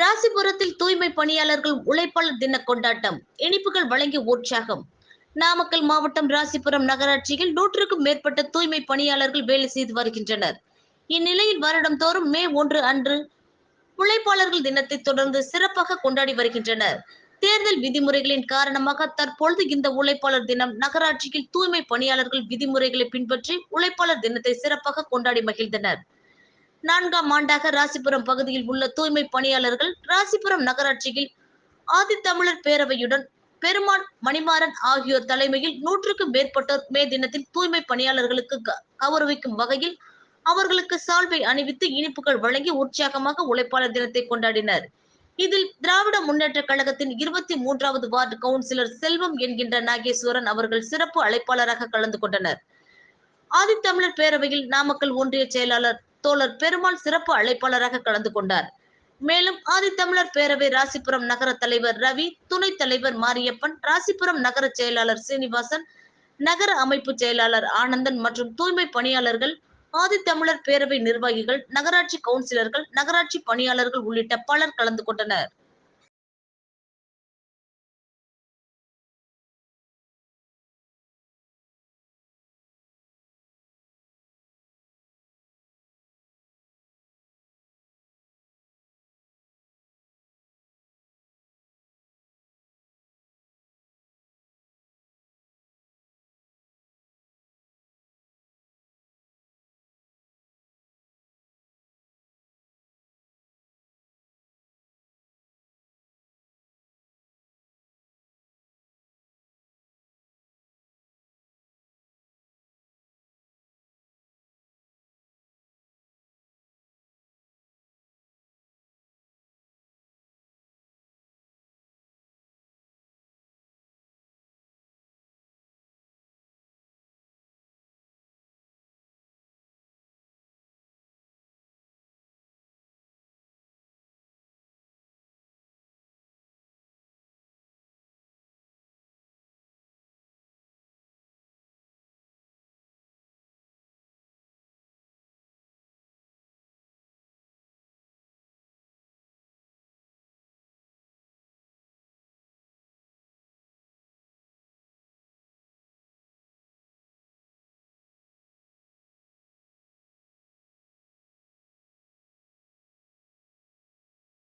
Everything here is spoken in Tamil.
ராசிபுரத்தில் தூய்மை பணியாளர்கள் உழைப்பாளர் தின கொண்டாட்டம். இனிப்புகள் வழங்கி உற்சாகம். நாமக்கல் மாவட்டம் ராசிபுரம் நகராட்சியில் நூற்றுக்கும் மேற்பட்ட தூய்மை பணியாளர்கள் வேலை செய்து வருகின்றனர். இந்நிலையில் வருடம் தோறும் மே ஒன்று அன்று உழைப்பாளர்கள் தினத்தை தொடர்ந்து சிறப்பாக கொண்டாடி வருகின்றனர். தேர்தல் விதிமுறைகளின் காரணமாக தற்பொழுது இந்த உழைப்பாளர் தினம் நகராட்சியில் தூய்மை பணியாளர்கள் விதிமுறைகளை பின்பற்றி உழைப்பாளர் தினத்தை சிறப்பாக கொண்டாடி மகிழ்ந்தனர். நான்காம் ஆண்டாக ராசிபுரம் பகுதியில் உள்ள தூய்மை பணியாளர்கள் ராசிபுரம் நகராட்சியில் ஆதித்தமிழர் பேரவையுடன் பெருமாள் மணிமாறன் ஆகியோர் தலைமையில் நூற்றுக்கும் மேற்பட்டோர் மே தினத்தில் தூய்மை பணியாளர்களுக்கு க- கௌரவிக்கும் வகையில் அவர்களுக்கு சால்வை அணிவித்து இனிப்புகள் வழங்கி உற்சாகமாக உழைப்பாளர் தினத்தை கொண்டாடினர். இதில் திராவிட முன்னேற்ற கழகத்தின் இருபத்தி மூன்றாவது வார்டு கவுன்சிலர் செல்வம் என்கின்ற நாகேஸ்வரன் அவர்கள் சிறப்பு அழைப்பாளராக கலந்து கொண்டனர். ஆதித்தமிழர் பேரவையில் நாமக்கல் ஒன்றிய செயலாளர் தோழர் பெருமாள் சிறப்பு அழைப்பாளராக கலந்து கொண்டார். மேலும் ஆதித்தமிழர் பேரவை ராசிபுரம் நகர தலைவர் ரவி துணைத் தலைவர் மாரியப்பன் ராசிபுரம் நகர செயலாளர் சீனிவாசன் நகர அமைப்பு செயலாளர் ஆனந்தன் மற்றும் தூய்மை பணியாளர்கள் ஆதித்தமிழர் பேரவை நிர்வாகிகள் நகராட்சி கவுன்சிலர்கள் நகராட்சி பணியாளர்கள் உள்ளிட்ட பலர் கலந்து கொண்டனர்.